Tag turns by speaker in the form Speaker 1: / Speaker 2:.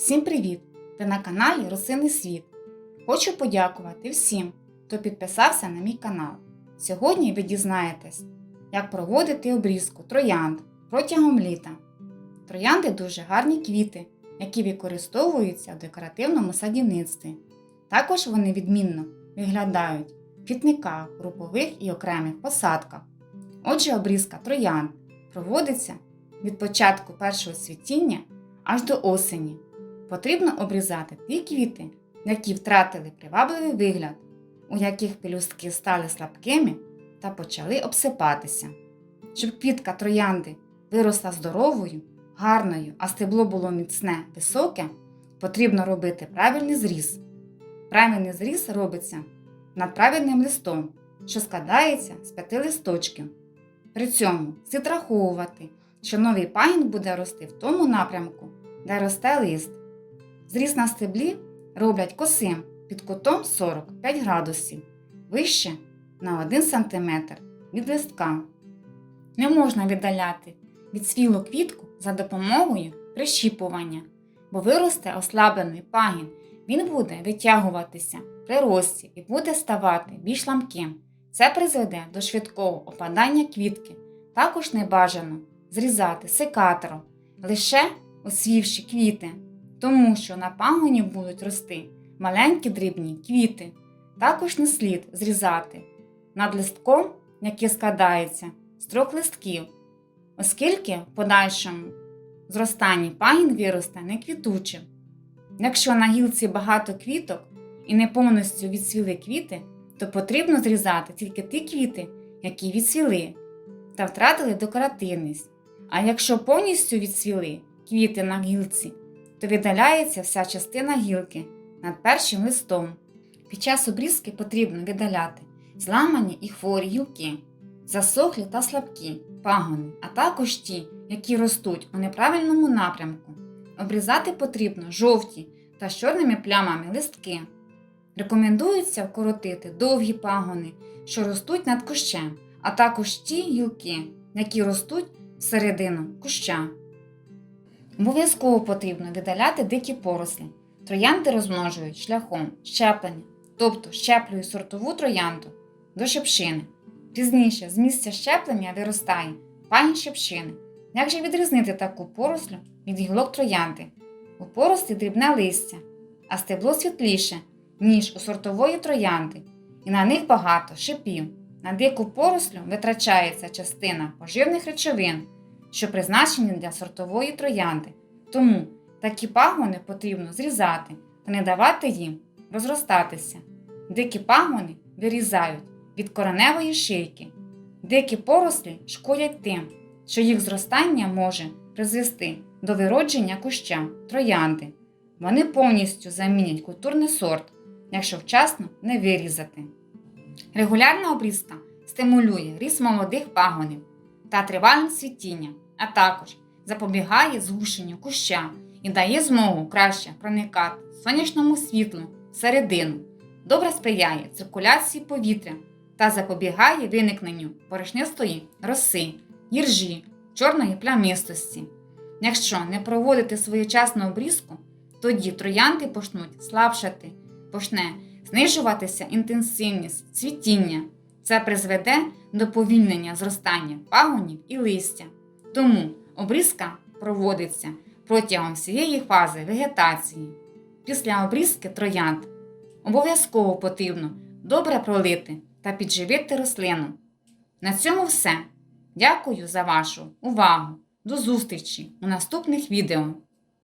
Speaker 1: Всім привіт! Ви на каналі Росинний світ. Хочу подякувати всім, хто підписався на мій канал. Сьогодні ви дізнаєтесь, як проводити обрізку троянд протягом літа. Троянди дуже гарні квіти, які використовуються в декоративному садівництві. Також вони відмінно виглядають в квітниках, групових і окремих посадках. Отже, обрізка троянд проводиться від початку першого цвітіння аж до осені. Потрібно обрізати ті квіти, які втратили привабливий вигляд, у яких пелюстки стали слабкими та почали обсипатися. Щоб квітка троянди виросла здоровою, гарною, а стебло було міцне, високе, потрібно робити правильний зріз. Правильний зріз робиться над правильним листом, що складається з п'яти листочків. При цьому слід раховувати, що новий пагін буде рости в тому напрямку, де росте лист. Зріз на стеблі роблять косим під кутом 45 градусів, вище на 1 см від листка. Не можна віддаляти від свілу квітку за допомогою прищіпування, бо виросте ослаблений пагін, він буде витягуватися при рості і буде ставати більш ламким. Це призведе до швидкого опадання квітки. Також не бажано зрізати секатором, лише освівши квіти, тому що на пагоні будуть рости маленькі дрібні квіти. Також не слід зрізати над листком, який складається з трьох листків, оскільки в подальшому зростанні пагін виросте не квітучим. Якщо на гілці багато квіток і не повністю відсвіли квіти, то потрібно зрізати тільки ті квіти, які відсвіли та втратили декоративність. А якщо повністю відсвіли квіти на гілці, то віддаляється вся частина гілки над першим листом. Під час обрізки потрібно віддаляти зламані і хворі гілки, засохлі та слабкі пагони, а також ті, які ростуть у неправильному напрямку. Обрізати потрібно жовті та з чорними плямами листки. Рекомендується вкоротити довгі пагони, що ростуть над кущем, а також ті гілки, які ростуть всередину куща. Обов'язково потрібно видаляти дикі порослі. Троянди розмножують шляхом щеплення, тобто щеплюють сортову троянду до шепшини. Пізніше з місця щеплення виростає пагін шепшини. Як же відрізнити таку порослю від гілок троянди? У порослі дрібне листя, а стебло світліше, ніж у сортової троянди, і на них багато шипів. На дику порослю витрачається частина поживних речовин, що призначені для сортової троянди. Тому такі пагони потрібно зрізати та не давати їм розростатися. Дикі пагони вирізають від кореневої шийки. Дикі порослі шкодять тим, що їх зростання може призвести до виродження куща троянди. Вони повністю замінять культурний сорт, якщо вчасно не вирізати. Регулярна обрізка стимулює ріст молодих пагонів та тривале цвітіння, а також запобігає згушенню куща і дає змогу краще проникати сонячному світлу всередину, добре сприяє циркуляції повітря та запобігає виникненню порошнистої роси, гіржі, чорної плямистості. Якщо не проводити своєчасну обрізку, тоді троянди почнуть слабшати, почне знижуватися інтенсивність цвітіння. Це призведе до повільнення зростання пагонів і листя. Тому обрізка проводиться протягом всієї фази вегетації. Після обрізки троянд обов'язково потрібно добре пролити та підживити рослину. На цьому все. Дякую за вашу увагу! До зустрічі у наступних відео!